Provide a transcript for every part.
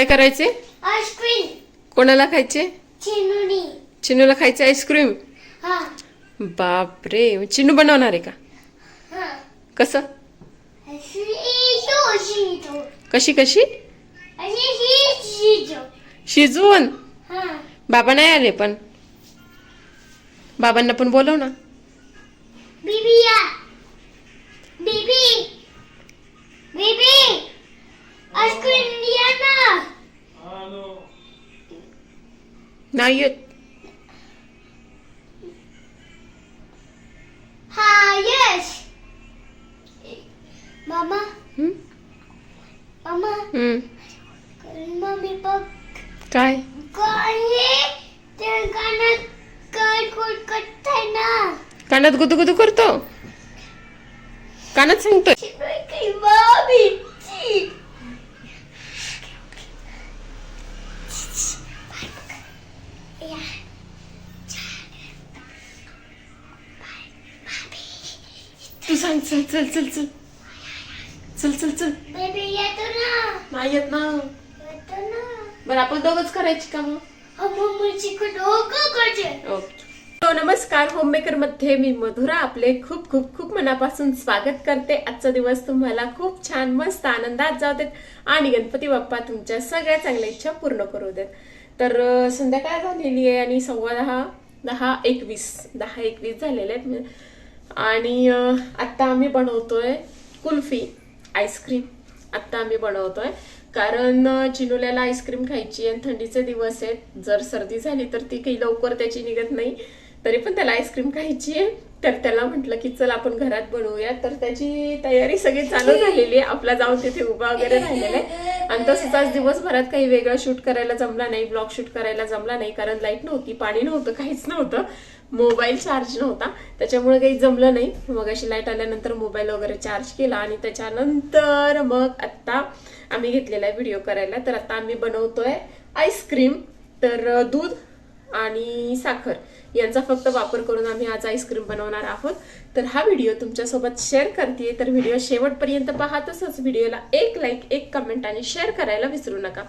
काय करायचे? आईस्क्रीम. कोणाला खायचे? चिनुनी. चिनूला खायचे आईस्क्रीम? हा. बापरे चिनू बनवणार आहे का? हा. कसं? कशी कशी? शिजवून? बाबा नाही आले पण. बाबांना पण बोलव ना. बीबी बीबी. बीबी. आईस्क्रीम दिया ना नाही येत हा यस मामा हं? मामा हं. मम्मी पप्पा काय काय हे ते गाणं काय कोण करताय ना कानात गुदू करतो कानात सांगतोय काही बाबीची तू सांग चल चल चल चल. चल चल चल. बेबी येतो ना. नाही येत ना. येतो ना. बरं आपण दोघच करायची का मग? हा नमस्कार होममेकरमध्ये मी मधुरा. आपले खूप खूप खूप मनापासून स्वागत करते. आजचा दिवस तुम्हाला खूप छान मस्त आनंदात जाऊ देत. आणि गणपती बाप्पा तुमच्या सगळ्या चांगल्या इच्छा पूर्ण करू देत. तर संध्याकाळ झालेली आहे आणि सव्वा दहा दहा एकवीस दहा एकवीस झालेले आहेत. आणि आत्ता आम्ही बनवतोय कुल्फी आईस्क्रीम. आत्ता आम्ही बनवतोय. कारण चिनुल्याला आईस्क्रीम खायची आणि थंडीचे दिवस आहेत. जर सर्दी झाली तर ती काही लवकर त्याची निघत नाही. तरी पण त्याला आईस्क्रीम खायची आहे. तर त्याला म्हटलं की चल आपण घरात बनवूया. तर त्याची तयारी सगळी चालू झालेली आहे. आपला जाऊन तिथे उभा वगैरे राहिलेला आहे. आणि तसंच आज दिवसभरात काही वेगळं शूट करायला जमला नाही. ब्लॉग शूट करायला जमला नाही. कारण लाइट नव्हती पाणी नव्हतं काहीच नव्हतं. मोबाईल चार्ज नव्हता. त्याच्यामुळे काही जमलं नाही. मग अशी लाइट आल्यानंतर मोबाईल वगैरे चार्ज केला आणि त्याच्यानंतर मग आत्ता आम्ही घेतलेला आहे व्हिडिओ करायला. तर आत्ता आम्ही बनवतोय आईस्क्रीम तर दूध आणि साखर. यांचा फक्त वापर करून आम्ही आज आईस्क्रीम बनवणार आहोत. तर हा व्हिडिओ तुमच्यासोबत शेअर करते तर व्हिडिओ शेवटपर्यंत पहा. तसंच व्हिडिओला एक लाईक एक कमेंट आणि शेअर करायला विसरू नका.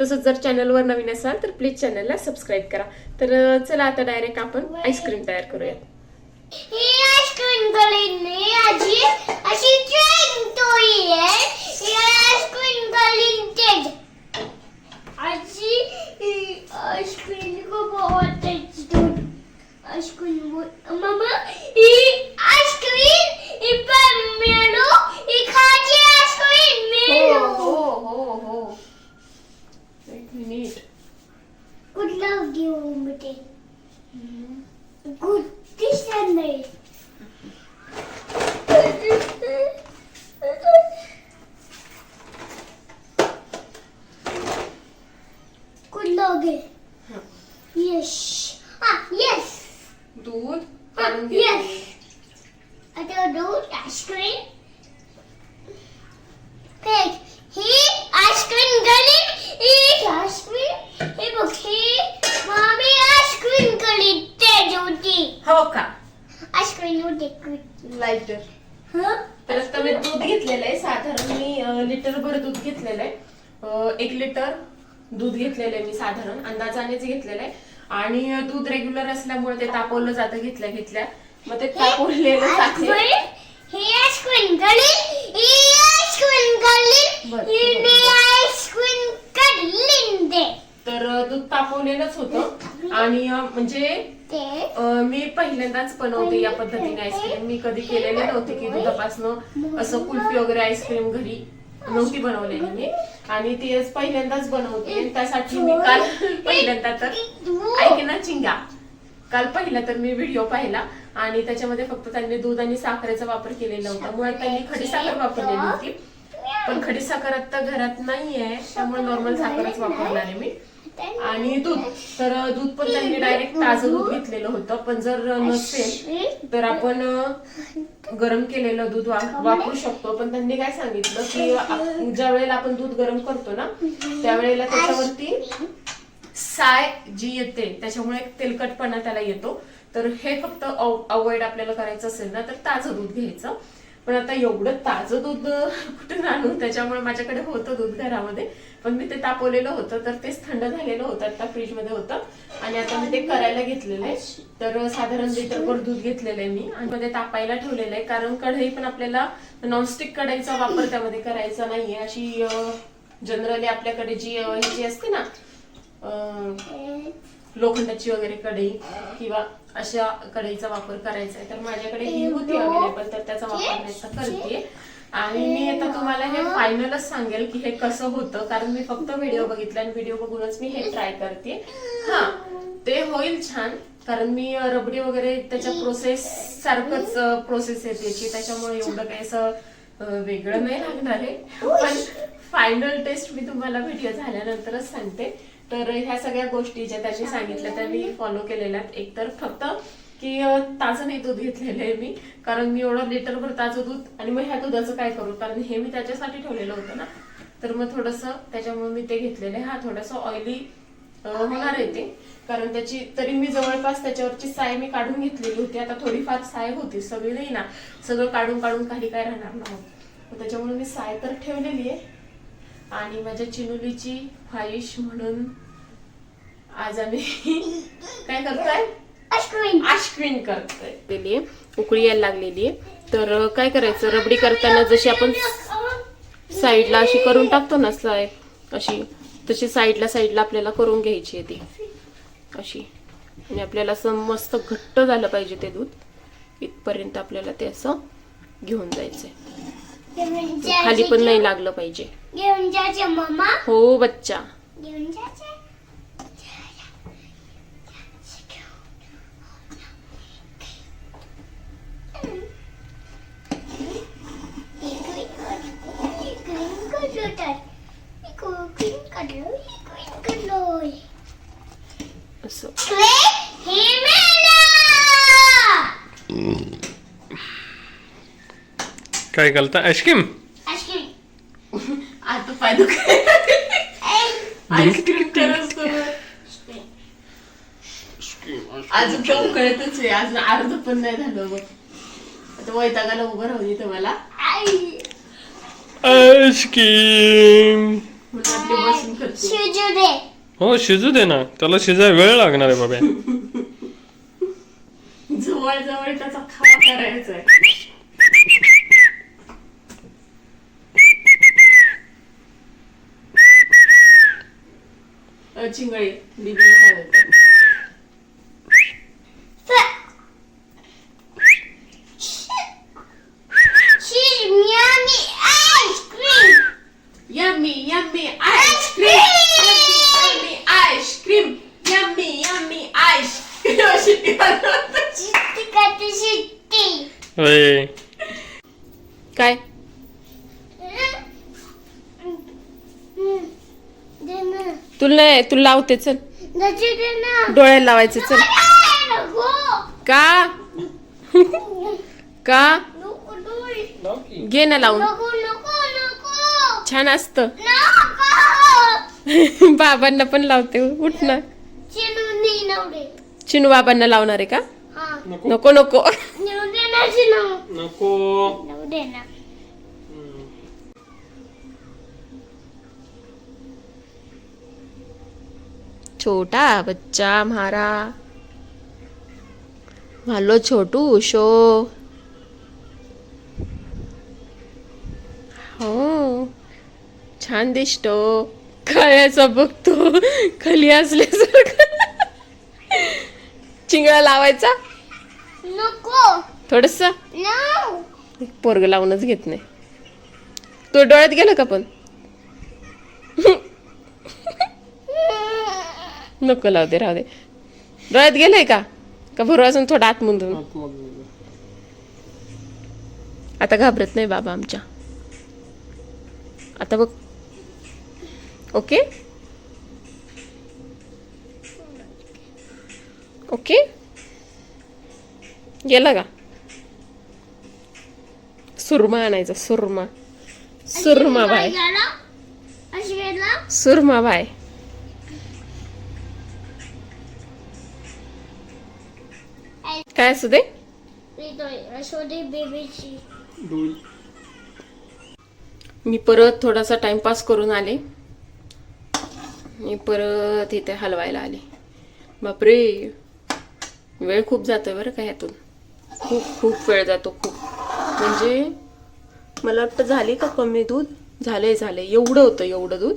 तसंच जर चॅनलवर नवीन असाल तर प्लीज चॅनलला सबस्क्राईब करा. तर चला आता डायरेक्ट आपण आईस्क्रीम तयार करूयात. ही आईस्क्रीम आजी अशी ट्रेन तोडी आहे ही आईस्क्रीम गलीने आजी ही आईस्क्रीम को बहुत दूध आईस्क्रीम मम्मा ही आईस्क्रीम ही मेलो ही खाजी आईस्क्रीम मेलो हो हो एक मिनिट कुठलं घेऊ बेटे गुड दिसत नाही कुठलं घे यश हा यस दूध हा काढून घे. यस आता दूध आईस्क्रीम Pig. ही आईस्क्रीम गली ही आईस्क्रीम हे बघ ही मामी आईस्क्रीम गली ते होती हो का आईस्क्रीम होते लाईटर हं तर आता मी दूध घेतलेलं आहे. साधारण मी लिटर भर दूध घेतलेलं आहे. अं, एक लिटर दूध घेतलेलं आहे मी साधारण अंदाजानेच घेतलेलं आहे. आणि दूध रेग्युलर असल्यामुळे ते तापवलं जातं घेतल्या घेतल्या. मग ते तापवलेलं तर दूध तापवलेलंच होतं. आणि म्हणजे मी पहिल्यांदाच बनवते या पद्धतीने आईस्क्रीम. मी कधी केलेले नव्हते की दुधापासनं असं कुल्फी वगैरे आईस्क्रीम घरी. नव्हती बनवलेली मी. आणि ती आज पहिल्यांदाच बनवते. त्यासाठी मी काल पहिल्यांदा तर ऐक ना चिंगा. काल पहिला तर मी व्हिडिओ पाहिला आणि त्याच्यामध्ये फक्त त्यांनी दूध आणि साखरेचा वापर केलेला होता. मुळात त्यांनी खडी साखर वापरलेली होती. पण खडी साखर आता घरात नाहीये. त्यामुळे नॉर्मल साखरच वापरणार आहे मी. आणि दूध. तर दूध पण त्यांनी डायरेक्ट ताजं दूध घेतलेलं होतं. पण जर नसेल तर आपण गरम केलेलं दूध वापरू शकतो. पण त्यांनी काय सांगितलं की ज्या वेळेला आपण दूध गरम करतो ना त्यावेळेला त्याच्यावरती साय जी येते त्याच्यामुळे एक तेलकटपणा त्याला येतो. तर हे फक्त अवॉइड आपल्याला करायचं असेल ना तर ताजं दूध घ्यायचं. पण आता एवढं ताजं दूध कुठून आणू? त्याच्यामुळे माझ्याकडे होतं दूध घरामध्ये. पण मी ते तापवलेलं होतं तर तेच थंड झालेलं होतं आता फ्रीजमध्ये होतं. आणि आता मी ते करायला घेतलेलं आहे. तर साधारण लिटरभर दूध घेतलेलं आहे मी. आणि मध्ये तापायला ठेवलेलं आहे कारण कढई पण आपल्याला नॉनस्टिक कढईचा वापर त्यामध्ये करायचा नाहीये. अशी जनरली आपल्याकडे जी अं, ह्याची असते ना लोखंडाची वगैरे कढई किंवा अशा कढईचा वापर करायचा आहे. तर माझ्याकडे ही होती अवेलेबल तर त्याचा वापर करायचा करते. आणि मी आता तुम्हाला हे फायनलच सांगेल की हे कसं होतं कारण मी फक्त व्हिडिओ बघितला आणि व्हिडिओ बघूनच मी हे ट्राय करते. हा ते होईल छान कारण मी रबडी वगैरे त्याच्या प्रोसेस सारखंच प्रोसेस आहे त्याची त्याच्यामुळे एवढं काही असं वेगळं नाही लागणार आहे. पण फायनल टेस्ट मी तुम्हाला व्हिडिओ झाल्यानंतरच सांगते. तर ह्या सगळ्या गोष्टी ज्या त्याची सांगितल्या त्या मी फॉलो केलेल्या आहेत एकतर फक्त की ताजं नाही दूध घेतलेलं आहे मी कारण मी एवढं लिटरभर ताजं दूध आणि मग ह्या दुधाचं काय करू? कारण हे मी त्याच्यासाठी ठेवलेलं होतं ना. तर मग थोडस त्याच्यामुळे मी ते घेतलेलं आहे. हा थोडंसं ऑइली होणार आहे ते. कारण त्याची तरी मी जवळपास त्याच्यावरची साय मी काढून घेतलेली होती. आता थोडीफार साय होती सगळी नाही ना. सगळं काढून काढून काही काय राहणार नाही त्याच्यामुळे मी साय तर ठेवलेली आहे. आणि माझ्या चिनुलीची फाईश म्हणून आज आम्ही काय करतोय? करतोय. उकळी यायला लागलेली आहे. तर काय करायचं? रबडी करताना जशी आपण साईडला अशी करून टाकतो ना स्लाय अशी तशी साईडला साईडला आपल्याला करून घ्यायची आहे ती. अशी. आणि आपल्याला असं मस्त घट्ट झालं पाहिजे ते दूध. इथपर्यंत आपल्याला ते असं घेऊन जायचंय. खाली पण नाही लागलं पाहिजे घेऊन जायचे मम्मा हो बच्चा घेऊन जायचे असं काय घालता? आईस्क्रीम आता पाय आईस्क्रीम अजून आहे अजून अर्ध पण नाही झालं बघ. आता वैतागाला उभं राहू दे मला आईस्क्रीम म्हणून आपली बसून करते. शिजू दे. हो शिजू दे ना. त्याला शिजाय वेळ लागणार आहे बाबा. जवळ जवळ त्याचा खावा करायचा आहे. अ, चिंगळी दीदीला काय बोलतात She's yummy ice cream. Yummy yummy ice cream yummy ice cream yummy yummy ice cream अशी ती बनवते. Shitti kati shitti. होय काय दे ना. तुला नाही तुला लावते चल. डोळ्याला लावायचे चल. का? का. घे ना लावून. नको नको नको छान असतं. नको बाबांना पण लावते उठ ना. चिनू बाबांना लावणार आहे का? हा नको. नको. नको. छोटा बच्चा म्हारा। हॅलो छोटू शो हो छान दिसतो। असं बघतो खाली असल्यासारखं। चिंगळा लावायचा? नको। थोडस? नो पोरग लावूनच घेत नाही. तो डोळ्यात गेला का पण? नको लावू दे राहू दे. डोळ्यात गेलंय का? का भरू अजून थोडा आत मुंदून आता घाबरत नाही बाबा आमच्या. आता बघ. ओके? ओके? गेला का? सुरमा आणायचा सुरमा. सुरमा बाय. सुरमा बाय. काय असू दे? मी परत थोडासा टाइमपास करून आले. मी परत इथे हलवायला आले. बापरे! वेळ खूप जातोय बरं का ह्यातून. खूप खूप वेळ जातो खूप. म्हणजे मला वाटतं झाली का कमी दूध? झालंय झालंय. एवढं होतं एवढं दूध.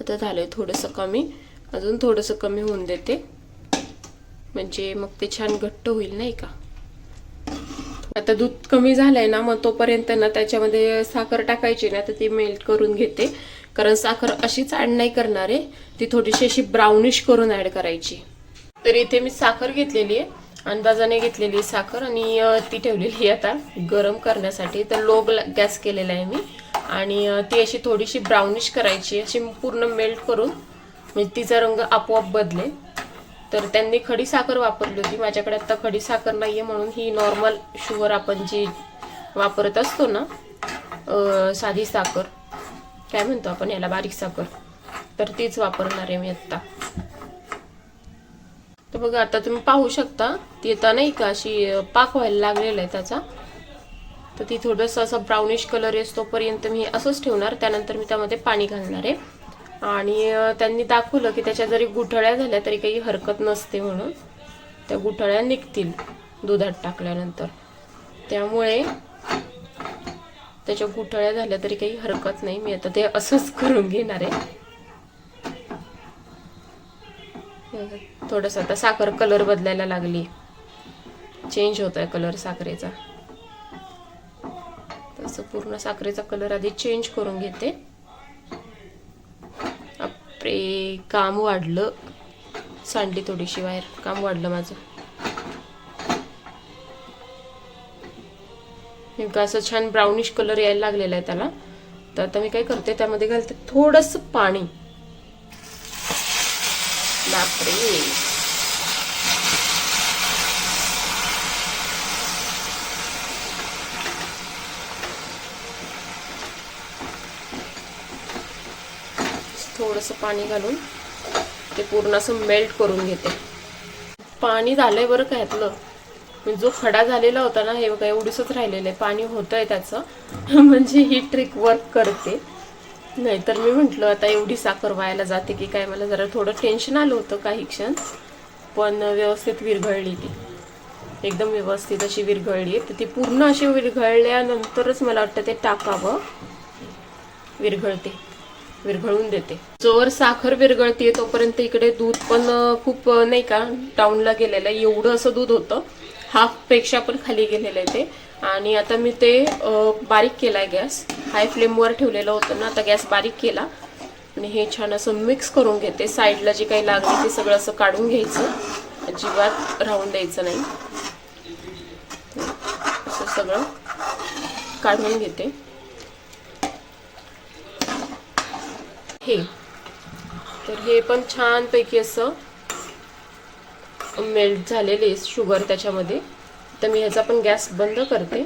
आता झालंय थोडंसं कमी. अजून थोडंसं कमी होऊन देते. म्हणजे मग ते छान घट्ट होईल नाही का? आता दूध कमी झालंय ना मग तोपर्यंत ना त्याच्यामध्ये साखर टाकायची ना तर ती मेल्ट करून घेते. कारण साखर अशीच ऍड नाही करणार आहे. ती थोडीशी अशी ब्राउनिश करून ऍड करायची. तर इथे मी साखर घेतलेली आहे. अंदाजाने घेतलेली आहे साखर आणि ती ठेवलेली आहे आता गरम करण्यासाठी. तर लो गॅस केलेला आहे मी. आणि ती अशी थोडीशी ब्राउनिश करायची अशी पूर्ण मेल्ट करून. म्हणजे तिचा रंग आपोआप बदलेल. तर त्यांनी खडी साखर वापरली होती. माझ्याकडे आता खडी साखर नाहीये म्हणून ही नॉर्मल शुगर आपण जी वापरत असतो ना साधी साखर काय म्हणतो आपण याला बारीक साखर तर तीच वापरणार आहे मी आत्ता. तर बघा आता तुम्ही पाहू शकता ती आता नाही का अशी पाक व्हायला लागलेला आहे त्याचा. तर ती थोडंसं असं ब्राउनिश कलर येस तोपर्यंत मी असंच ठेवणार. त्यानंतर मी त्यामध्ये पाणी घालणार आहे. आणि त्यांनी दाखवलं की त्याच्या जरी गुठळ्या झाल्या तरी काही हरकत नसते म्हणून त्या गुठळ्या निघतील दुधात टाकल्यानंतर. त्यामुळे त्याच्या गुठळ्या झाल्या तरी काही हरकत नाही. मी आता ते असंच करून घेणार आहे. थोडस आता साखर कलर बदलायला लागली. चेंज होत आहे कलर साखरेचा. तसं पूर्ण साखरेचा कलर आधी चेंज करून घेते. बापरे काम वाढलं. सांडली थोडीशी बाहेर काम वाढलं माझं. नेमका असं छान ब्राउनिश कलर यायला लागलेला आहे त्याला. तर आता मी काय करते त्यामध्ये घालते थोडस पाणी. बापरे. थोडंसं पाणी घालून ते पूर्ण असं मेल्ट करून घेते. पाणी झालंय बरं का ह्यातलं. म्हणजे जो खडा झालेला होता ना हे बघा एवढीसच राहिलेलं आहे. पाणी होतंय त्याचं. म्हणजे ही ट्रिक वर्क करते. नाहीतर मी म्हंटल आता एवढी साखर व्हायला जाते की काय? मला जरा थोडं टेन्शन आलं होतं काही क्षण. पण व्यवस्थित विरघळली ती. एकदम व्यवस्थित अशी विरघळली तर ती पूर्ण अशी विरघळल्यानंतरच मला वाटतं ते टाकावं. विरघळते. विरघळून देते. जोवर साखर विरघळते तोपर्यंत इकडे दूध पण खूप नाही का टाऊनला गेलेलं आहे. एवढं असं दूध होतं. हाफपेक्षा पण खाली गेलेलं आहे ते. आणि आता मी ते बारीक बारीक केलाय गॅस. हाय फ्लेमवर ठेवलेलं होतं ना आता गॅस बारीक केला. आणि हे छान असं मिक्स करून घेते. साईडला जे काही लागले ते सगळं असं काढून घ्यायचं. अजिबात राहून द्यायचं नाही. असं सगळं काढून घेते. हे. तर हे पण छानपैकी असं मेल्ट झालेले शुगर त्याच्यामध्ये. तर मी ह्याचा पण गॅस बंद करते.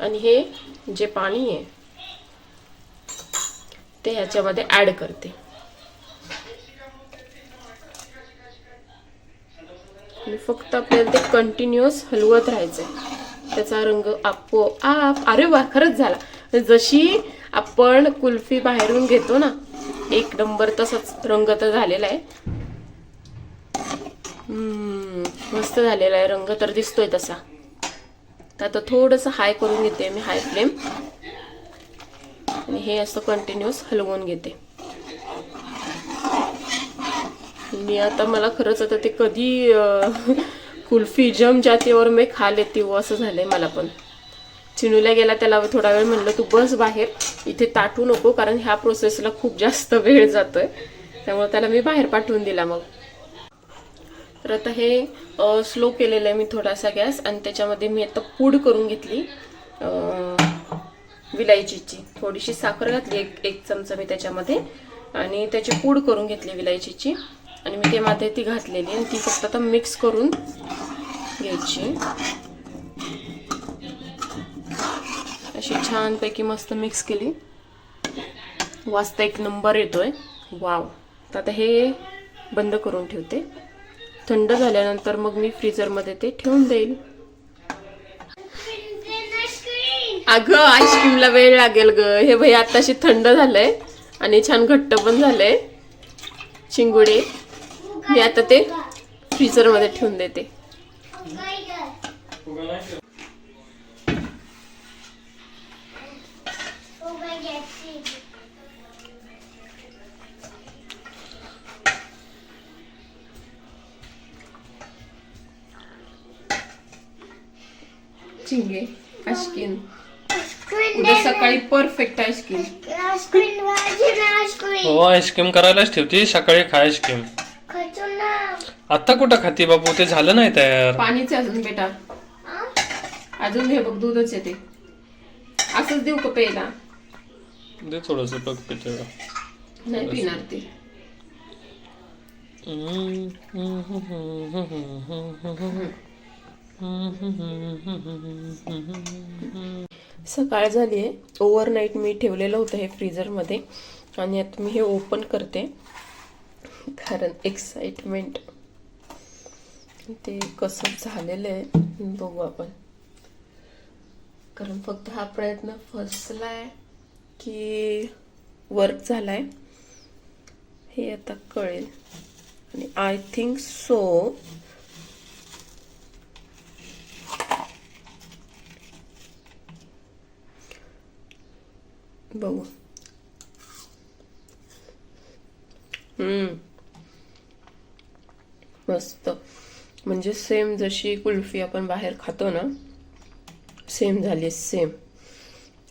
आणि हे जे पाणी आहे ते ह्याच्यामध्ये ऍड करते. फक्त आपल्याला ते कंटिन्युअस हलवत राहायचंय. त्याचा रंग आपोआप अरे वा खरंच झाला. जशी आपण कुल्फी बाहेरून घेतो ना एक नंबर तसंच रंग तर झालेला आहे. मस्त झालेला आहे रंग तर दिसतोय तसा. तर आता थोडंसं हाय करून घेते मी हाय फ्लेम आणि हे असं कंटिन्युअस हलवून घेते. मी आता मला खरंच आता ते कधी कुल्फी जम जातीवर मी खा लेती हो, असं झालंय मला पण. चिनूला गेला त्याला थोडा वेळ म्हणलं तू बस बाहेर. इथे ताटू नको कारण ह्या प्रोसेसला खूप जास्त वेळ जातोय. त्यामुळे त्याला मी बाहेर पाठवून दिला मग. तर आता हे स्लो केलेलं आहे मी थोडासा गॅस आणि त्याच्यामध्ये मी आता पूड करून घेतली विलायचीची. थोडीशी साखर घातली एक एक चमचा मी त्याच्यामध्ये आणि त्याची पूड करून घेतली विलायचीची. आणि मी ते मध्ये ती घातलेली आणि ती फक्त आता मिक्स करून घ्यायची. अशी छानपैकी मस्त मिक्स केली. वाजता एक नंबर येतोय. वाव तर आता हे बंद करून ठेवते. थंड झाल्यानंतर मग मी फ्रीजरमध्ये ते ठेवून देईल. अगं आईस्क्रीमला वेळ लागेल ग. हे भाई आताशी थंड झालंय आणि छान घट्ट पण झालंय. चिंगुडे. मी आता ते फ्रीजरमध्ये ठेवून देते. चिंगे आईस्क्रीम उद्या सकाळी परफेक्ट आईस्क्रीम हो आईस्क्रीम करायलाच ठेवती सकाळी खा आईस्क्रीम आता कुठं खाती बाबू? ते झालं नाही तयार. पाणीच आहे अजून बेटा. हा? अजून हे बघ दूधच येते असंच देऊ का प्यायला? दे थोडस बघ पिते नाही पिणार ते. सकाळ झाली आहे. ओव्हरनाईट मी ठेवलेलं होतं हे फ्रीजरमध्ये आणि आता मी हे ओपन करते. कारण एक्साइटमेंट ते कसं झालेलं आहे बघू आपण. कारण फक्त हा प्रयत्न फसला आहे की वर्क झाला आहे हे आता कळेल. आणि आय थिंक सो बघू मस्त म्हणजे सेम जशी कुल्फी आपण बाहेर खातो ना सेम झाली सेम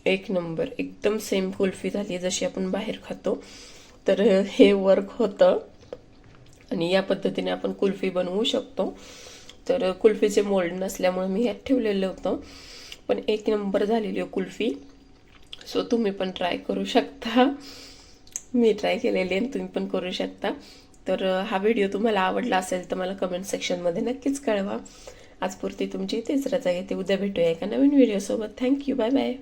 एक नंबर एकदम सेम कुल्फी झाली जशी आपण बाहेर खातो. तर हे वर्क होतं. आणि या पद्धतीने आपण कुल्फी बनवू शकतो. तर कुल्फीचे मोल्ड नसल्यामुळे मी ह्यात ठेवलेलं होतं. पण एक नंबर झालेली आहे कुल्फी. सो तुम्ही पण ट्राय करू शकता. मी ट्राय केलेली आहे तुम्ही पण करू शकता. तर हा व्हिडिओ तुम्हाला आवडला असेल तर मला कमेंट सेक्शनमध्ये नक्कीच कळवा. आजपुरती तुमची इथेच रजा घेते उद्या भेटूया एका नवीन व्हिडिओसोबत थँक्यू बाय बाय